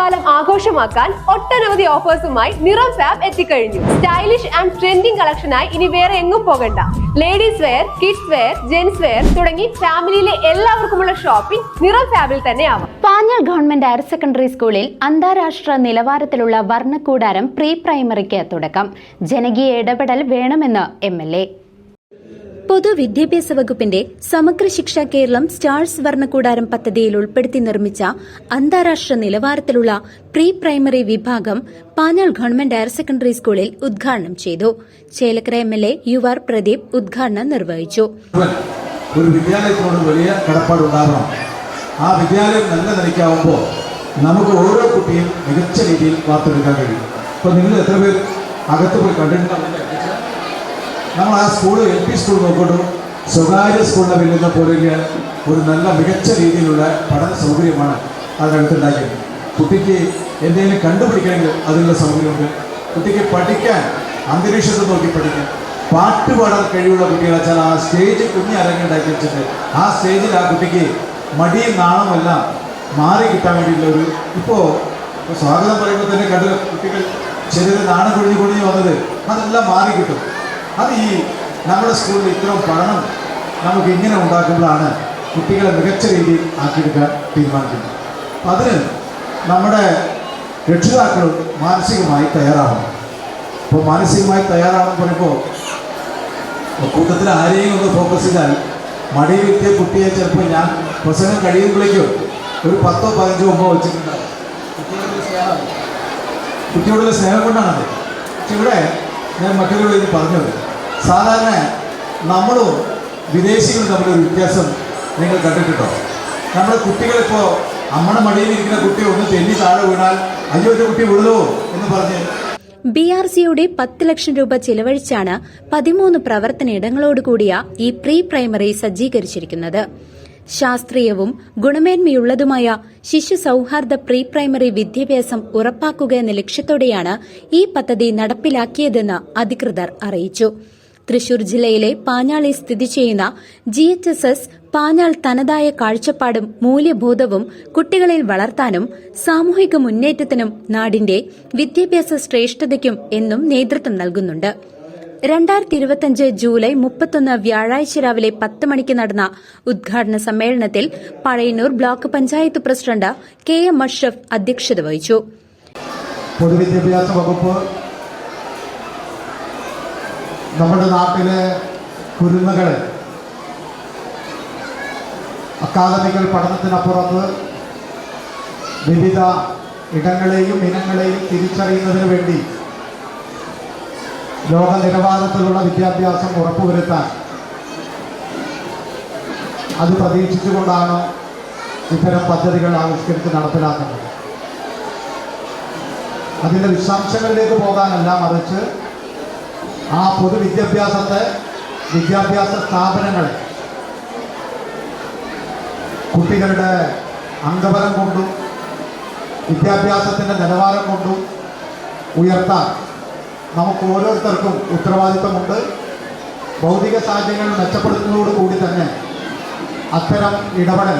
ഓണക്കാലം ആഘോഷമാക്കാൻ ഒട്ടനവധി ഓഫേഴ്സുമായി നിറം ഫാബ് എത്തിക്കഴിഞ്ഞു. സ്റ്റൈലിഷ് ആൻഡ് ട്രെൻഡിംഗ് കളക്ഷനായി ഇനി വേറെ എങ്ങും പോകണ്ട. Ladies wear kids wear gents wear തുടങ്ങി ഫാമിലിയിലെ എല്ലാവർക്കുമുള്ള ഷോപ്പിംഗ് നിറം ഫാബിൽ തന്നെ ആവാം. പാഞ്ഞാൾ ഗവൺമെന്റ് ഹയർ സെക്കൻഡറി സ്കൂളിൽ അന്താരാഷ്ട്ര നിലവാരത്തിലുള്ള വർണക്കൂടാരം പ്രീ പ്രൈമറിക്ക് തുടക്കം. ജനകീയ ഇടപെടൽ വേണമെന്ന് എം എൽ എ പൊതുവിദ്യാഭ്യാസ വകുപ്പിന്റെ സമഗ്ര ശിക്ഷ കേരളം സ്റ്റാർസ് വർണകൂടാരം പദ്ധതിയിൽ ഉൾപ്പെടുത്തി നിർമ്മിച്ച അന്താരാഷ്ട്ര നിലവാരത്തിലുള്ള പ്രീ പ്രൈമറി വിഭാഗം പാഞ്ഞാൾ ഗവൺമെന്റ് ഹയർ സെക്കൻഡറി സ്കൂളിൽ ഉദ്ഘാടനം ചെയ്തു. Chelakkara M L A U R Pradeep ഉദ്ഘാടനം നിർവഹിച്ചു. ഒരു വിദ്യാലയത്തിനോട് വലിയ കടപ്പാടുണ്ടാകണം ആ വിദ്യാലയം നല്ല നിലയ്ക്കാവുമ്പോൾ നമുക്ക് ഓരോ കുട്ടിയും മികച്ച രീതിയിൽ വാർത്തെടുക്കാൻ കഴിയും. ഇപ്പോൾ നിങ്ങൾ എത്ര പേർ അകത്ത് പോയി കണ്ടിട്ടുണ്ടാവില്ല? നമ്മൾ ആ സ്കൂൾ എൽ പി സ്കൂൾ നോക്കുന്നു സ്വകാര്യ സ്കൂളിനെ വെല്ലുന്ന പോലെയൊക്കെ ഒരു നല്ല മികച്ച രീതിയിലുള്ള പഠന സൗകര്യമാണ് അതിനകത്തുണ്ടാക്കിയത് കുട്ടിക്ക് എന്തെങ്കിലും കണ്ടുപിടിക്കണമെങ്കിൽ അതിനുള്ള സൗകര്യമുണ്ട്. കുട്ടിക്ക് പഠിക്കാൻ അന്തരീക്ഷത്തെ നോക്കി പഠിക്കാൻ പാട്ട് പാടാൻ കഴിവുള്ള കുട്ടികളെ വെച്ചാൽ ആ സ്റ്റേജ് കുഞ്ഞി അരങ്ങുണ്ടാക്കി വെച്ചിട്ട് ആ സ്റ്റേജിൽ ആ കുട്ടിക്ക് മടിയും നാണവുമെല്ലാം മാറി കിട്ടാൻ വേണ്ടിയുള്ള ഒരു ഇപ്പോൾ സ്വാഗതം പറയുമ്പോൾ തന്നെ കണ്ടു കുട്ടികൾ ചെറിയ നാണം കൊഴിഞ്ഞു കൊഴിഞ്ഞു വന്നത്? അതെല്ലാം മാറി കിട്ടും. അത് ഈ നമ്മുടെ സ്കൂളിൽ ഇത്തരം പഠനം നമുക്ക് ഇങ്ങനെ ഉണ്ടാക്കുമ്പോഴാണ് കുട്ടികളെ മികച്ച രീതിയിൽ ആക്കിയെടുക്കാൻ തീരുമാനിക്കുന്നത്. അപ്പം അതിന് നമ്മുടെ രക്ഷിതാക്കൾ മാനസികമായി തയ്യാറാവണം. അപ്പോൾ മാനസികമായി തയ്യാറാവണം പറയുമ്പോൾ കൂട്ടത്തിൽ ആരെയും ഒന്ന് ഫോക്കസ് ചെയ്താൽ മടിയിലെത്തിയ കുട്ടിയെ ചിലപ്പോൾ ഞാൻ പ്രസംഗം കഴിയുമ്പോഴേക്കും ഒരു പത്തോ പതിനഞ്ചോ ഒമ്പോ വെച്ചിട്ടുണ്ടാവും. കുട്ടിയോടുള്ള സ്നേഹം. കൊണ്ടാണ് പക്ഷെ ഇവിടെ ഞാൻ മറ്റൊരു പറഞ്ഞത് സാധാരണ നമ്മളും വിദേശികളും തമ്മിലൊരു വ്യത്യാസം നിങ്ങൾ കണ്ടിട്ടുണ്ടോ? നമ്മുടെ കുട്ടികളിപ്പോൾ അമ്മയുടെ മടിയിലിരിക്കുന്ന കുട്ടി ഒന്ന് തെന്നി താഴെ വീണാൽ അയ്യോ ഒരു കുട്ടി വീഴുമോ എന്ന് പറഞ്ഞ് ബി ആർ സിയുടെ പത്ത് ലക്ഷം രൂപ ചിലവഴിച്ചാണ് പതിമൂന്ന് പ്രവർത്തനയിടങ്ങളോടുകൂടിയ ഈ പ്രീ പ്രൈമറി സജ്ജീകരിച്ചിരിക്കുന്നത്. ശാസ്ത്രീയവും ഗുണമേന്മയുള്ളതുമായ ശിശു സൌഹാർദ്ദ പ്രീ പ്രൈമറി വിദ്യാഭ്യാസം ഉറപ്പാക്കുക എന്ന ലക്ഷ്യത്തോടെയാണ് ഈ പദ്ധതി നടപ്പിലാക്കിയതെന്ന് അധികൃതർ അറിയിച്ചു. തൃശൂർ ജില്ലയിലെ പാഞ്ഞാളിൽ സ്ഥിതി ചെയ്യുന്ന G H S S Panjal തനതായ കാഴ്ചപ്പാടും മൂല്യബോധവും കുട്ടികളിൽ വളർത്താനും സാമൂഹിക മുന്നേറ്റത്തിനും നാടിന്റെ വിദ്യാഭ്യാസ ശ്രേഷ്ഠതയ്ക്കും എന്നും നേതൃത്വം നൽകുന്നുണ്ട്. രണ്ടായിരത്തി ഇരുപത്തിയഞ്ച് ജൂലൈ മുപ്പത്തൊന്ന് വ്യാഴാഴ്ച രാവിലെ പത്ത് മണിക്ക് നടന്ന ഉദ്ഘാടന സമ്മേളനത്തിൽ Pazhayannur block panchayat president K M Ashraf അധ്യക്ഷത വഹിച്ചു. പൊതുവിദ്യാഭ്യാസ വകുപ്പ് നമ്മുടെ നാട്ടിലെ കുരുന്നുകളെ. അക്കാദമികൾ പഠനത്തിനപ്പുറത്ത് വിവിധ ഇടങ്ങളെയും ഇനങ്ങളെയും തിരിച്ചറിയുന്നതിന് വേണ്ടി ലോക നിലവാരത്തിലുള്ള വിദ്യാഭ്യാസം ഉറപ്പുവരുത്താൻ അത് പ്രതീക്ഷിച്ചുകൊണ്ടാണ് ഇത്തരം പദ്ധതികൾ ആവിഷ്കരിച്ച് നടപ്പിലാക്കുന്നത്. അതിന്റെ വിശദാംശങ്ങളിലേക്ക് പോകാനല്ല മറിച്ച് ആ പൊതുവിദ്യാഭ്യാസത്തെ വിദ്യാഭ്യാസ സ്ഥാപനങ്ങളെ കുട്ടികളുടെ അംഗബലം കൊണ്ടും വിദ്യാഭ്യാസത്തിന്റെ നിലവാരം കൊണ്ടും ഉയർത്താൻ നമുക്ക് ഓരോരുത്തർക്കും ഉത്തരവാദിത്തമുണ്ട്. ഭൗതിക സാഹചര്യങ്ങൾ മെച്ചപ്പെടുത്തുന്നതോടുകൂടി തന്നെ അത്തരം ഇടപെടൽ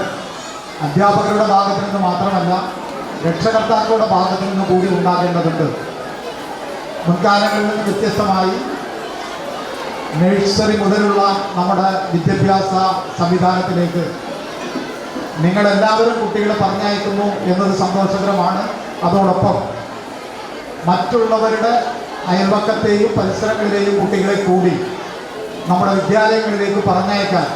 അധ്യാപകരുടെ ഭാഗത്തു നിന്ന് മാത്രമല്ല രക്ഷകർത്താക്കളുടെ ഭാഗത്തു നിന്ന് കൂടി ഉണ്ടാകേണ്ടതുണ്ട്. മുൻകാലങ്ങളിൽ നിന്ന് വ്യത്യസ്തമായി നഴ്സറി മുതലുള്ള നമ്മുടെ വിദ്യാഭ്യാസ സംവിധാനത്തിലേക്ക് നിങ്ങളെല്ലാവരും കുട്ടികളെ പറഞ്ഞയക്കുന്നു എന്നത് സന്തോഷകരമാണ്. അതോടൊപ്പം മറ്റുള്ളവരുടെ അയൽവക്കത്തെയും പരിസരങ്ങളിലെയും കുട്ടികളെ കൂടി നമ്മുടെ വിദ്യാലയങ്ങളിലേക്ക് പറഞ്ഞയക്കാൻ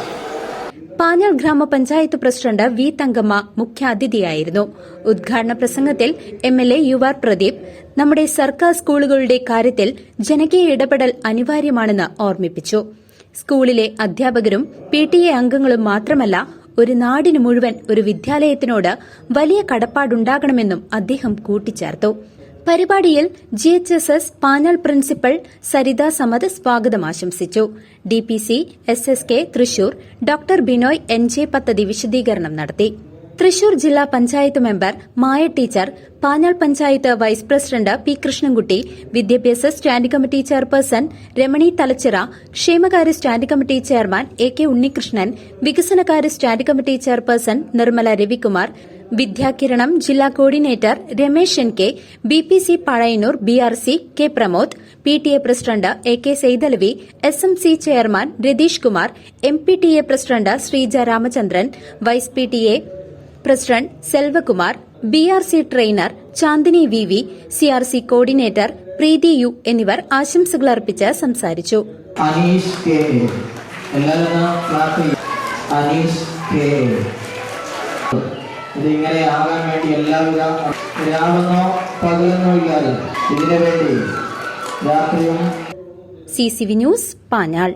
പാഞ്ഞാൾ ഗ്രാമപഞ്ചായത്ത് പ്രസിഡന്റ് വി തങ്കമ്മ മുഖ്യാതിഥിയായിരുന്നു. ഉദ്ഘാടന പ്രസംഗത്തിൽ M L A U R Pradeep നമ്മുടെ സർക്കാർ സ്കൂളുകളുടെ കാര്യത്തിൽ ജനകീയ ഇടപെടൽ അനിവാര്യമാണെന്ന് ഓർമ്മിപ്പിച്ചു. സ്കൂളിലെ അധ്യാപകരും പി ടി എ അംഗങ്ങളും മാത്രമല്ല ഒരു നാടിനു മുഴുവൻ ഒരു വിദ്യാലയത്തിനോട് വലിയ കടപ്പാടുണ്ടാകണമെന്നും അദ്ദേഹം കൂട്ടിച്ചേർത്തു. പരിപാടിയിൽ G H S S panel principal Saritha Samad സ്വാഗതം ആശംസിച്ചു. D P C S S K Thrissur doctor Binoy N J പദ്ധതി വിശദീകരണം നടത്തി. തൃശൂർ ജില്ലാ panchayat member Maya teacher Panjal panchayat vice president P Krishnankutty വിദ്യാഭ്യാസ standing committee chairperson Ramani Thalachira ക്ഷേമകാര്യ standing committee chairman A K Unnikrishnan വികസനകാര്യ standing committee chairperson Nirmala Ravikumar Vidyakiranam ജില്ലാ coordinator Ramesh N K B P C Pazhayannur B R C K Pramod P T A president A K Saidalavi S M C chairman Ratheesh Kumar M P T A president Sreeja Ramachandran vice P T A president Selvakumar B R C trainer Chandini V V C R C coordinator Preethi U എന്നിവർ ആശംസകൾ അർപ്പിച്ച് സംസാരിച്ചു. Aneesh K. എല്ലാവരും ഒന്ന് clap ചെയ്യും Aneesh K. ഇതിങ്ങനെ ആകാൻ വേണ്ടി എല്ലാവിധ രാവെന്നോ പകലെന്നോ ഇല്ലാതെ ഇതിനു വേണ്ടി രാത്രിയും C C V news Panjal.